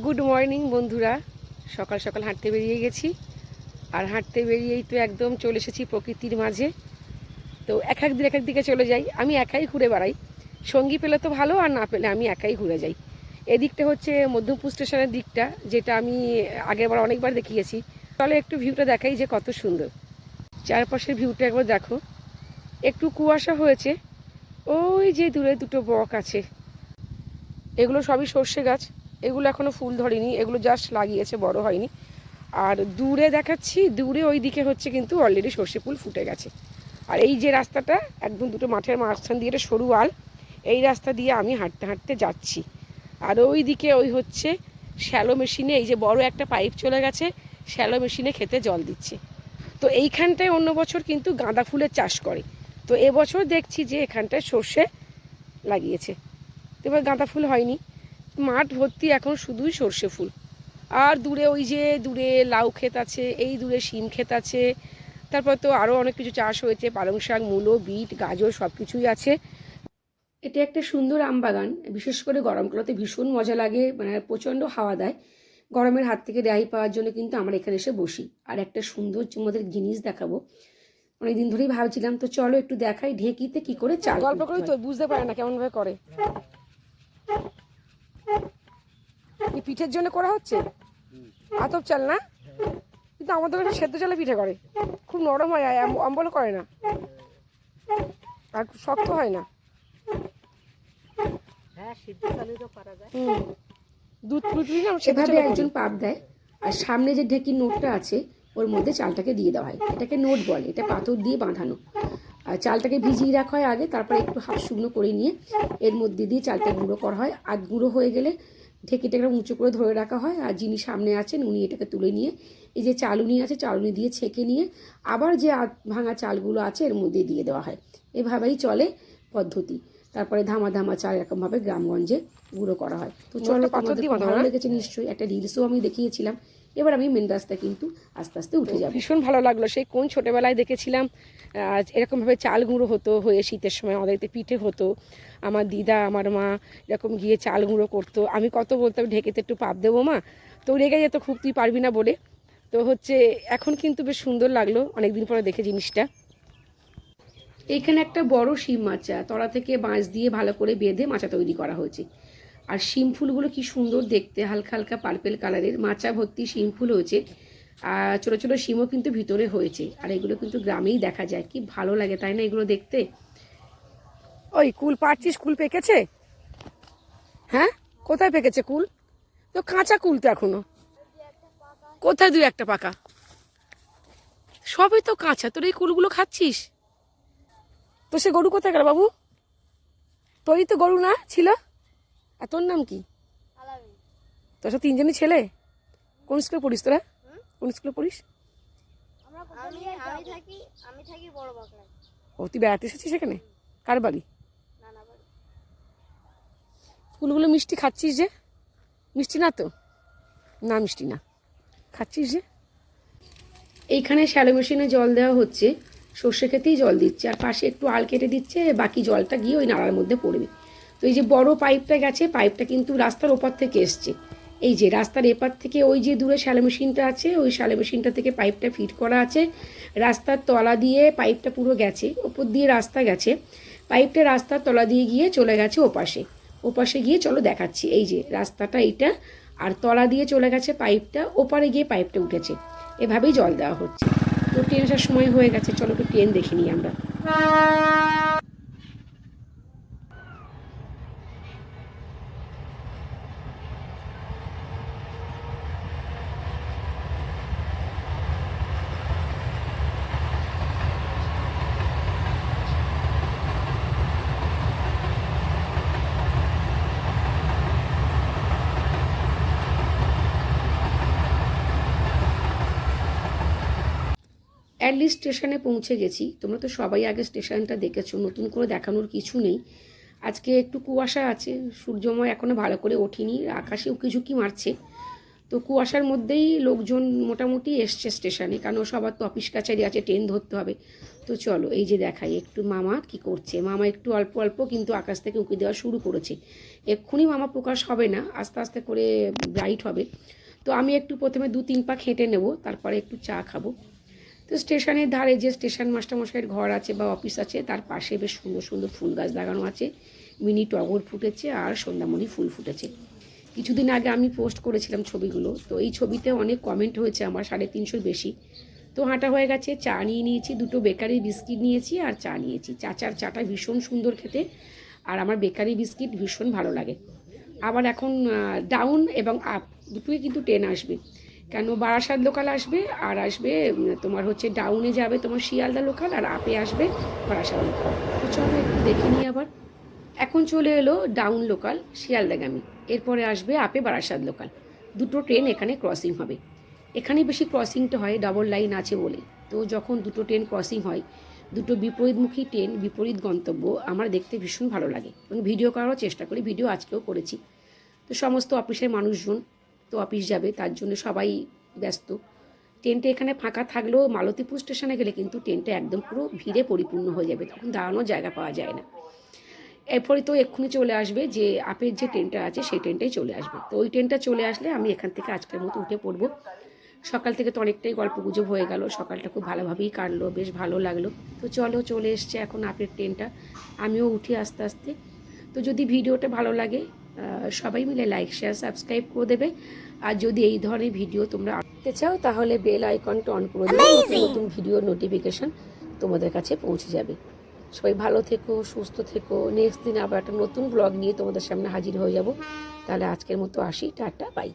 Good morning বন্ধুরা। সকাল সকাল হাঁটতে বেরিয়ে গেছি। আর হাঁটতে বেরিয়েই তো একদম চলে এসেছি প্রকৃতির মাঝে। তো এক এক দিন এক এক দিকে চলে যাই। আমি একাই ঘুরে বেড়াই। সঙ্গী পেলে তো ভালো, আর না পেলে আমি একাই ঘুরে যাই। এদিকটা হচ্ছে মধ্যমপুর স্টেশনের দিকটা, যেটা আমি আগেরবার অনেকবার দেখিয়েছি। তাহলে একটু ভিউটা দেখাই যে কত সুন্দর। চারপাশের ভিউটা একবার দেখো। একটু কুয়াশা হয়েছে। ওই যে দূরে দুটো বক আছে। এগুলো সবই সর্ষে গাছ। এগুলো এখনও ফুল ধরেনি, এগুলো জাস্ট লাগিয়েছে, বড় হয়নি। আর দূরে দেখাচ্ছি, দূরে ওই দিকে হচ্ছে কিন্তু অলরেডি সর্ষে ফুল ফুটে গেছে। আর এই যে রাস্তাটা, একদম দুটো মাঠের মাঝখান দিয়ে একটা সরু আল, এই রাস্তা দিয়ে আমি হাঁটতে হাঁটতে যাচ্ছি। আর ওই দিকে ওই হচ্ছে শ্যালো মেশিনে, এই যে বড় একটা পাইপ চলে গেছে, শ্যালো মেশিনে খেতে জল দিচ্ছে। তো এইখানটায় অন্য বছর কিন্তু গাঁদা ফুলের চাষ করে। তো এবছর দেখছি যে এখানটায় সর্ষে লাগিয়েছে। তো এবার গাঁদা ফুল হয়নি। মাঠ ভর্তি এখন শুধুই সর্ষে ফুল। আর দূরে ওই যে দূরে লাউ ক্ষেত আছে এই দূরে শিম ক্ষেত আছে। তারপর তো আরও অনেক কিছু চাষ হয়েছে পালং শাক মূলো বিট গাজর সব কিছুই আছে। এটা একটা সুন্দর আম বাগান বিশেষ করে গরমকালতে ভীষণ মজা লাগে মানে প্রচণ্ড হাওয়া দেয়। গরমের হাত থেকে রেহাই পাওয়ার জন্য কিন্তু আমরা এখানে এসে বসি। আর একটা সুন্দর তোমাদের জিনিস দেখাবো। অনেকদিন ধরেই ভাবছিলাম তো চলো একটু দেখাই ঢেকিতে কি করে চাল গল্প করে তো বুঝতে পারে না কেমন ভাবে করে। পিঠের জন্য করা হচ্ছে? আতপ চাল না? কিন্তু আমাদের ওখানে সেদ্ধ চালে পিঠে করে। খুব নরম হয় অম্বল করে না। আর শক্ত হয় না। হ্যাঁ সিদ্ধ চালেরও করা যায়। দুধ সেভাবে একজন পাপ দেয় আর সামনে যে ঢেকির নোটটা আছে ওর মধ্যে চালটাকে দিয়ে দেওয়া হয়। এটাকে নোট বলে এটা পাথর দিয়ে বাঁধানো। আর চালটাকে ভিজিয়ে রাখা হয় আগে তারপরে একটু হাফ শুকনো করে নিয়ে এর মধ্যে দিয়ে চালটা গুঁড়ো করা হয়। আর গুঁড়ো হয়ে গেলে ঢেকিটাকে উঁচু করে ধরে রাখা হয় আর যিনি সামনে আছেন উনি এটাকে তুলে নিয়ে এই যে চালুনি আছে চালুনি দিয়ে ছেঁকে নিয়ে আবার যে ভাঙা চালগুলো আছে এর মধ্যে দিয়ে দেওয়া হয়। এভাবেই চলে পদ্ধতি। তারপরে ধামা ধামা চাল এরকমভাবে গ্রামগঞ্জে গুঁড়ো করা হয়। তো চলো কথা তোমাদের ভালো লেগেছে নিশ্চয়ই। একটা রিলসও আমি দেখিয়েছিলাম। এবার আমি মেন রাস্তায় কিন্তু আস্তে আস্তে উঠে যাব। ভীষণ ভালো লাগল। সেই কোন ছোটবেলায় দেখেছিলাম এরকমভাবে চাল গুঁড়ো হতো হয়ে শীতের সময় আমাদেরতে পিঠে হতো। আমার দিদা আমার মা এরকম গিয়ে চাল গুঁড়ো করতো। আমি কত বলতাম ঢেকেতে একটু পাপ দেবো মা। তো রেগে যেত খুব তুই পারবি না বলে। তো হচ্ছে এখন কিন্তু বেশ সুন্দর লাগল অনেকদিন পরে দেখে জিনিসটা। এইখানে একটা বড় শিম মাচা তলা থেকে বাঁশ দিয়ে ভালো করে বেঁধে মাচা তৈরি করা হয়েছে। আর শিম ফুলগুলো কি সুন্দর দেখতে, হালকা হালকা পার্পেল কালারের মাচা ভর্তি শিম ফুল হয়েছে। আর ছোটো ছোটো শিমও কিন্তু ভিতরে হয়েছে। আর এগুলো কিন্তু গ্রামেই দেখা যায়। কি ভালো লাগে, তাই না এগুলো দেখতে? ওই কুল পাচ্ছিস কুল পেকেছে? হ্যাঁ? কোথায় পেকেছে কুল? তো কাঁচা কুল তো এখনও। কোথায় দুই একটা পাকা? সবই তো কাঁচা। তোর এই কুলগুলো খাচ্ছিস? তো সে গরু কোথায় গেল বাবু? তোরই তো গরু না, ছিল? আর তোর নাম কি? তোর সব তিনজনই ছেলে? কোন স্কুলে পড়িস তোরা? কোন স্কুলে পড়িস? আমি আমি থাকি আমি থাকি বড় বাকড়ায়। ও তুই বেড়াতে এসেছিস সেখানে কার বাড়ি? বাড়ি। ফুলগুলো মিষ্টি খাচ্ছিস যে? মিষ্টি না তো? না মিষ্টি না। খাচ্ছিস যে? এইখানে শ্যালো মেশিনে জল দেওয়া হচ্ছে। সর্ষে খেতেই জল দিচ্ছে। আর পাশে একটু আল কেটে দিচ্ছে। বাকি জলটা গিয়ে ওই নালার মধ্যে পড়বে। তো এই যে বড় পাইপটা গেছে, পাইপটা কিন্তু রাস্তার ওপার থেকে এসছে। এই যে রাস্তার এপার থেকে ওই যে দূরে শ্যালো মেশিনটা আছে, ওই শ্যালো মেশিনটা থেকে পাইপটা ফিট করা আছে। রাস্তার তলা দিয়ে পাইপটা পুরো গেছে, ওপর দিয়ে রাস্তা গেছে। পাইপটা রাস্তার তলা দিয়ে গিয়ে চলে গেছে ওপাশে। ওপাশে গিয়ে চলো দেখাচ্ছি, এই যে রাস্তাটা এইটা, আর তলা দিয়ে চলে গেছে পাইপটা, ওপারে গিয়ে পাইপটা উঠেছে। এভাবেই জল দেওয়া হচ্ছে। তো ট্রেন আসার সময় হয়ে গেছে, চলো একটু ট্রেন দেখে নিই আমরা। অ্যাটলিস্ট স্টেশনে পৌঁছে গেছি। তোমরা তো সবাই আগে স্টেশনটা দেখেছ, নতুন করে দেখানোর কিছু নেই। আজকে একটু কুয়াশা আছে, সূর্যময় এখনও ভালো করে ওঠেনি আকাশে উকি ঝুঁকি মারছে। তো কুয়াশার মধ্যেই লোকজন মোটামুটি এসছে স্টেশনে কারণ সবার তো অফিস কাছারি আছে ট্রেন ধরতে হবে। তো চলো, এই যে দেখাই, একটু মামা কি করছে? মামা একটু অল্প অল্প কিন্তু আকাশ থেকে উঁকি দেওয়া শুরু করেছে। এক্ষুনি মামা প্রকাশ হবে না, আস্তে আস্তে করে ব্রাইট হবে। তো আমি একটু প্রথমে দু তিন পাক হেঁটে নেব, তারপরে একটু চা খাব। তো স্টেশনের ধারে যে স্টেশন মাস্টারমশাইয়ের ঘর আছে বা অফিস আছে, তার পাশে বেশ সুন্দর সুন্দর ফুল গাছ লাগানো আছে। মিনি টগর ফুটেছে আর সন্ধ্যামণি ফুল ফুটেছে। কিছুদিন আগে আমি পোস্ট করেছিলাম ছবিগুলো, তো এই ছবিতে অনেক কমেন্ট হয়েছে আমার, সাড়ে তিনশোর বেশি। তো হাঁটা হয়ে গেছে, চা নিয়ে নিয়েছি, দুটো বেকারি বিস্কিট নিয়েছি আর চা নিয়েছি। চাচার চাটা ভীষণ সুন্দর খেতে আর আমার বেকারি বিস্কিট ভীষণ ভালো লাগে। আবার এখন ডাউন এবং আপ দুটোই কিন্তু ট্রেন আসবে। কেন? বারাসাত লোকাল আসবে, আর আসবে তোমার হচ্ছে ডাউনে যাবে তোমার শিয়ালদা লোকাল, আর আপে আসবে বারাসাত লোকাল। তো চলো একটু দেখে নিই আবার। এখন চলে এলো ডাউন লোকাল শিয়ালদাগামী। এরপরে আসবে আপে বারাসাত লোকাল। দুটো ট্রেন এখানে ক্রসিং হবে। এখানে বেশি ক্রসিংটা হয় ডাবল লাইন আছে বলে। তো যখন দুটো ট্রেন ক্রসিং হয়, দুটো বিপরীতমুখী ট্রেন বিপরীত গন্তব্য, আমার দেখতে ভীষণ ভালো লাগে। এবং ভিডিও করারও চেষ্টা করি ভিডিও আজকেও করেছি। তো সমস্ত অফিসের মানুষজন তো অফিস যাবে, তার জন্য সবাই ব্যস্ত। ট্রেনটা এখানে ফাঁকা থাকলেও মালতীপুর স্টেশনে গেলে কিন্তু ট্রেনটা একদম পুরো ভিড়ে পরিপূর্ণ হয়ে যাবে, তখন দাঁড়ানোর জায়গা পাওয়া যায় না। এরপরে তো এক্ষুনি চলে আসবে যে আপের যে ট্রেনটা আছে, সেই ট্রেনটাই চলে আসবে। তো ওই ট্রেনটা চলে আসলে আমি এখান থেকে আজকের মতো উঠে পড়ব। সকাল থেকে তো অনেকটাই গল্প গুজব হয়ে গেল, সকালটা খুব ভালোভাবেই কাটলো, বেশ ভালো লাগল। তো চলো চলে এসছে এখন আপের ট্রেনটা আমিও উঠি আস্তে আস্তে। তো যদি ভিডিওটা ভালো লাগে সবাই মিলে লাইক শেয়ার সাবস্ক্রাইব করে দেবে। আর যদি এই ধরনের ভিডিও তোমরা আঁকতে চাও তাহলে বেল আইকনটা অন করে দেবে নতুন নতুন ভিডিও নোটিফিকেশান তোমাদের কাছে পৌঁছে যাবে। সবাই ভালো থেকো সুস্থ থেকো। নেক্সট দিন আবার একটা নতুন ব্লগ নিয়ে তোমাদের সামনে হাজির হয়ে যাব। তাহলে আজকের মতো আসি। Tata bye